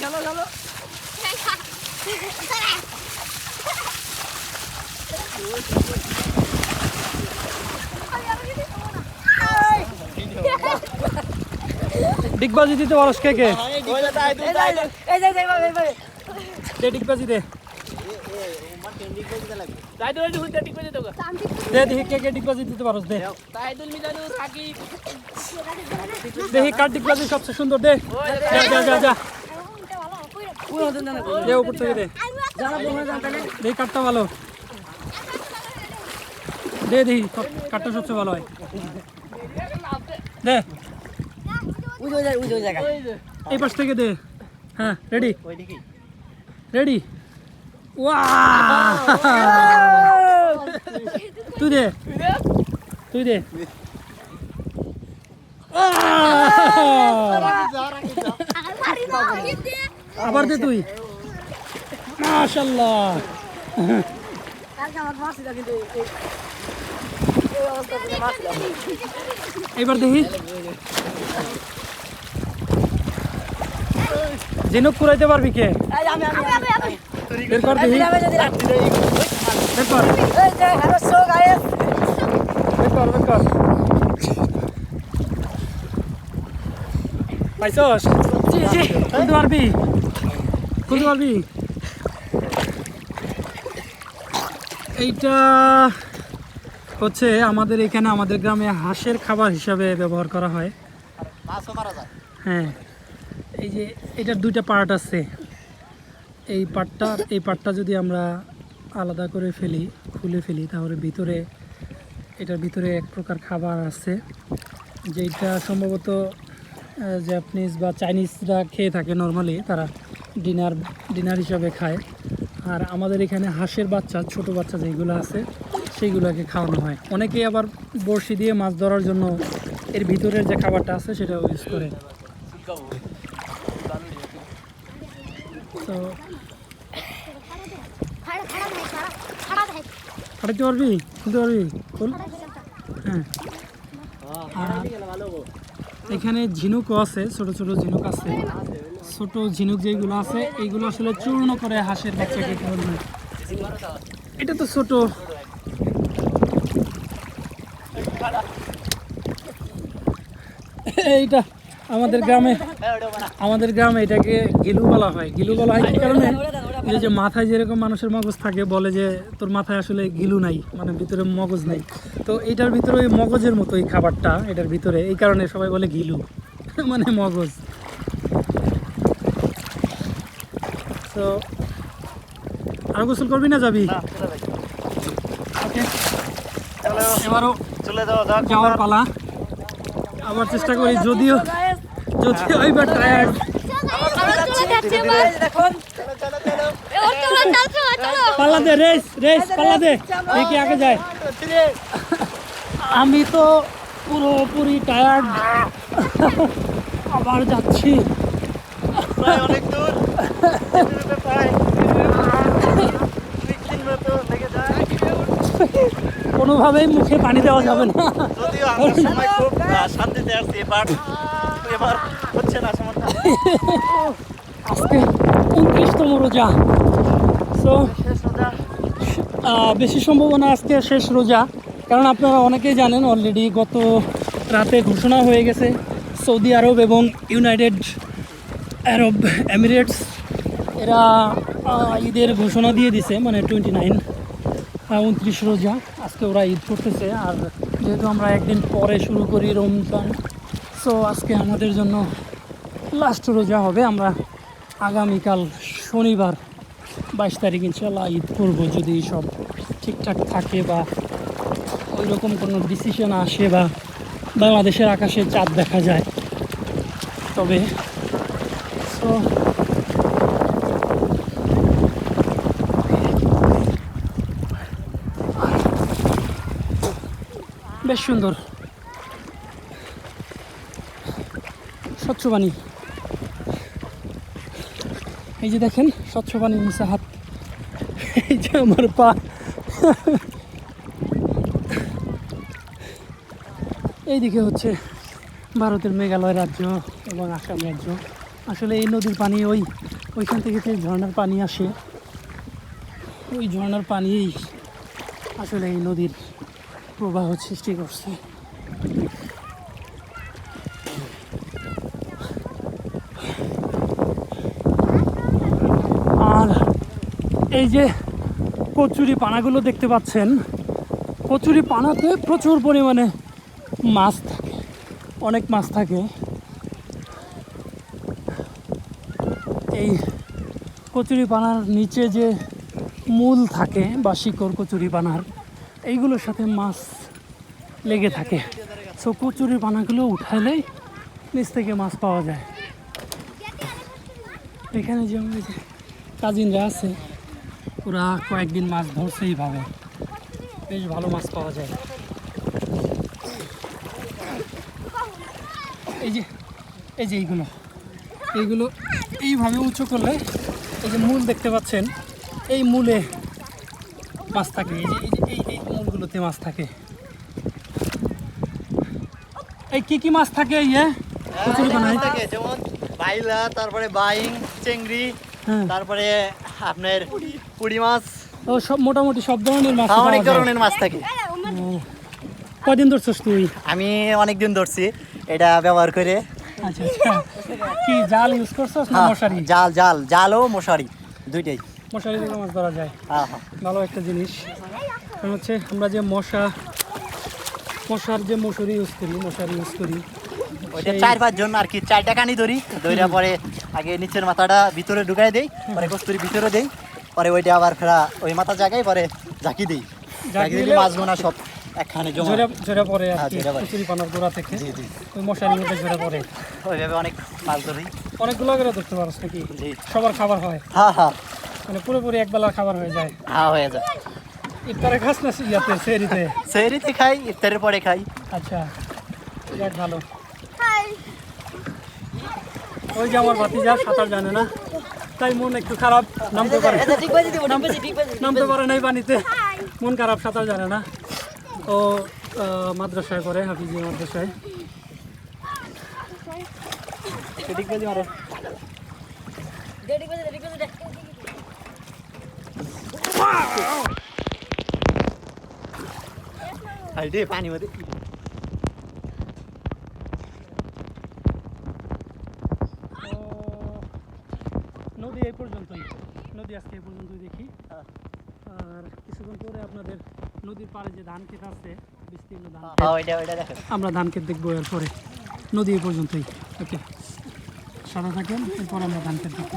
খেলো খেলো ডিগবাজি দিতে পারস কে কে? দে ডিগবাজি দেখি কার ডিগবাজি সবচেয়ে সুন্দর দে। যা যা যা। দে উপর থেকে দে দেখি কাঠটা ভালো দে দেখি সব- কাঠটা সবচেয়ে ভালো হয় দে এই পাশ থেকে দে হ্যাঁ রেডি রেডি ওয়া তুই দে তুই দে আবার দে তুই। মাশাল্লাহ এবার দেখি। ঝিনুক কুড়াইতে পারবি কে? বের কর দেখি। বের কর বের কর বের কর পাইছস? এইটা হচ্ছে আমাদের এখানে আমাদের গ্রামে হাঁসের খাবার হিসাবে ব্যবহার করা হয়। হ্যাঁ। এই যে এটার দুইটা পার্ট আছে। এই পার্টটা এই পার্টটা যদি আমরা আলাদা করে ফেলি, খুলে ফেলি, তাহলে ভিতরে, এটার ভিতরে এক প্রকার খাবার আছে। যেটা সম্ভবত জাপানিজ বা চাইনিজরা খেয়ে থাকে নর্মালি তারা ডিনার ডিনার হিসাবে খায়। আর আমাদের এখানে হাঁসের বাচ্চা, ছোট বাচ্চা যেগুলো আছে, সেইগুলোকে খাওয়ানো হয়। অনেকেই আবার বড়শি দিয়ে মাছ ধরার জন্য এর ভিতরের যে খাবারটা আছে সেটা ইউজ করে। তো পারবি? পারবি? হ্যাঁ। এখানে ঝিনুকও আছে, ছোট ছোট ঝিনুক আছে। ছোট ঝিনুক যেগুলো আছে এইগুলো আসলে চূর্ণ করে হাঁসের বাচ্চাকে হয়। এটা তো ছোট। এইটা আমাদের গ্রামে আমাদের গ্রামে এটাকে গিলু বলা হয়। গিলু বলা হয় কি কারণে? এই যে মাথায় যেরকম মানুষের মগজ থাকে বলে যে তোর মাথায় আসলে গিলু নাই মানে ভিতরে মগজ নাই তো এটার ভিতরে ওই মগজের মতো এই খাবারটা এটার ভিতরে এই কারণে সবাই বলে গিলু মানে মগজ তো আর গোসল করবি না যাবি ওকে এবারও চলে যাওয়া যাক যাওয়ার পালা আবার চেষ্টা করি যদিও যদিও এবার টায়ার্ড দেখুন পাল্লা দে রেস রেস পাল্লা দে। দেখি আগে যায়? আমি তো পুরোপুরি টায়ার্ড আবার যাচ্ছি। প্রায় অনেক দূর। প্রায়। কোনোভাবেই মুখে পানি দেওয়া যাবে না। যদিও আমার সময় খুব আহ, শান্তিতে আসছি বাট এবার হচ্ছে না আজকে উনত্রিশতম রোজা। সো বেশি সম্ভাবনা আজকে শেষ রোজা। কারণ আপনারা অনেকেই জানেন অলরেডি গত রাতে ঘোষণা হয়ে গেছে সৌদি আরব এবং ইউনাইটেড আরব এমিরেটস। এরা ঈদের ঘোষণা দিয়ে দিছে মানে টোয়েন্টি নাইন উনত্রিশ রোজা। আজকে ওরা ঈদ করতেছে, আর যেহেতু আমরা একদিন পরে শুরু করি রমজান সো আজকে আমাদের জন্য লাস্ট রোজা হবে। আমরা আগামীকাল শনিবার বাইশ তারিখ ইনশাল্লাহ ঈদ করব যদি সব ঠিকঠাক থাকে বা ওই রকম কোনো ডিসিশন আসে বা বাংলাদেশের আকাশে চাঁদ দেখা যায়। তবে সো বেশ সুন্দর। স্বচ্ছ পানি এই যে দেখেন, স্বচ্ছ পানির নিচে হাত। এই যে আমার পা। এইদিকে হচ্ছে ভারতের মেঘালয় রাজ্য এবং আসাম রাজ্য। আসলে এই নদীর পানি ওই, ওইখান থেকে যে ঝর্ণার পানি আসে। ওই ঝর্ণার পানিই আসলে এই নদীর প্রবাহ সৃষ্টি করছে আর এই যে কচুরি পানাগুলো দেখতে পাচ্ছেন। কচুরি পানাতে প্রচুর পরিমাণে মাছ থাকে, অনেক মাছ থাকে। এই কচুরি পানার নিচে যে মূল থাকে বা শিকড় কচুরি পানার, এইগুলোর সাথে মাছ লেগে থাকে। সো কচুরি পানাগুলো উঠালেই নিচ থেকে মাছ পাওয়া যায়। এখানে যে কাজিনরা আছে ওরা কয়েকদিন মাছ ধরছে এইভাবে। বেশ ভালো মাছ পাওয়া যায়। এই যে এই যে এইগুলো। এইগুলো এইভাবে উঁচু করলে এই যে মূল দেখতে পাচ্ছেন এই মূলে মাছ থাকে। এই যে এই যে এই এই মূলগুলোতে মাছ থাকে। এই কি কি মাছ থাকে এই যে? থাকে যেমন বাইলা তারপরে বাইং চেংড়ি তারপরে আপনার পুড়ি মাছ। ও সব মোটামুটি সব ধরনের মাছ হ্যাঁ, অনেক ধরনের মাছ থাকে। কদিন ধরছিস তুই? আমি অনেক দিন ধরছি এটা ব্যবহার করে। আচ্ছা আচ্ছা। কি জাল ইউজ করছিস না হ্যাঁ, মশারি? জাল জাল জাল ও মশারি দুইটাই। মশারি থেকে মাছ ধরা যায়। হ্যাঁ হ্যাঁ। ভালো একটা জিনিস। কারণ হচ্ছে আমরা যে মশা মশার যে মশুরি ইউজ করি মশারি ইউজ করি ওইটা চার পাঁচ জন আর কি চারটা কানি ধরি। ধরে পরে আগে নিচের মাথাটা ভিতরে ঢুকাই দেই পরে কস্তুরি ভিতরে দেই পরে ওইটা আবার ফেরা ওই মাথা জায়গায় পরে ঝাঁকি দেই। ঝাঁকি দিলে দিলে- মাছগুলো সব একখানে পড়ে আর হ্যাঁ, কি কচুরি পানার গোড়া থেকে। জি জি। ওই মশারির মধ্যে পড়ে। ওইভাবে অনেক মাছ ধরি। অনেকগুলো করে ধরতে পারস নাকি? জি। সবার খাবার হয়। হ্যাঁ হ্যাঁ। মানে পুরোপুরি একবেলা খাবার হয়ে যায়। হ্যাঁ হয়ে যায়। ইফতারে খাস না ইয়াতে সেরিতে সেরিতে খাই ইফতারের পরে খাই। আচ্ছা যাক ভালো। ওই যে আমার ভাতিজা সাঁতার জানে না। তাই মন একটু খারাপ নামতে পারে। নামতে পারে নাই পানিতে। মন খারাপ সাঁতার জানে না। ও মাদ্রাসায় করে হাফিজি মাদ্রাসায়। পানি মধ্যে। নদী আজকে এই পর্যন্তই দেখি। আর কিছুক্ষণ পরে আপনাদের নদীর পাড়ে যে ধান ক্ষেত আছে বিস্তীর্ণ ধান হ্যাঁ আমরা ধান ক্ষেত দেখব এরপরে। নদী এই পর্যন্তই। ওকে সাদা থাকেন এরপরে আমরা ধান ক্ষেত দেখব।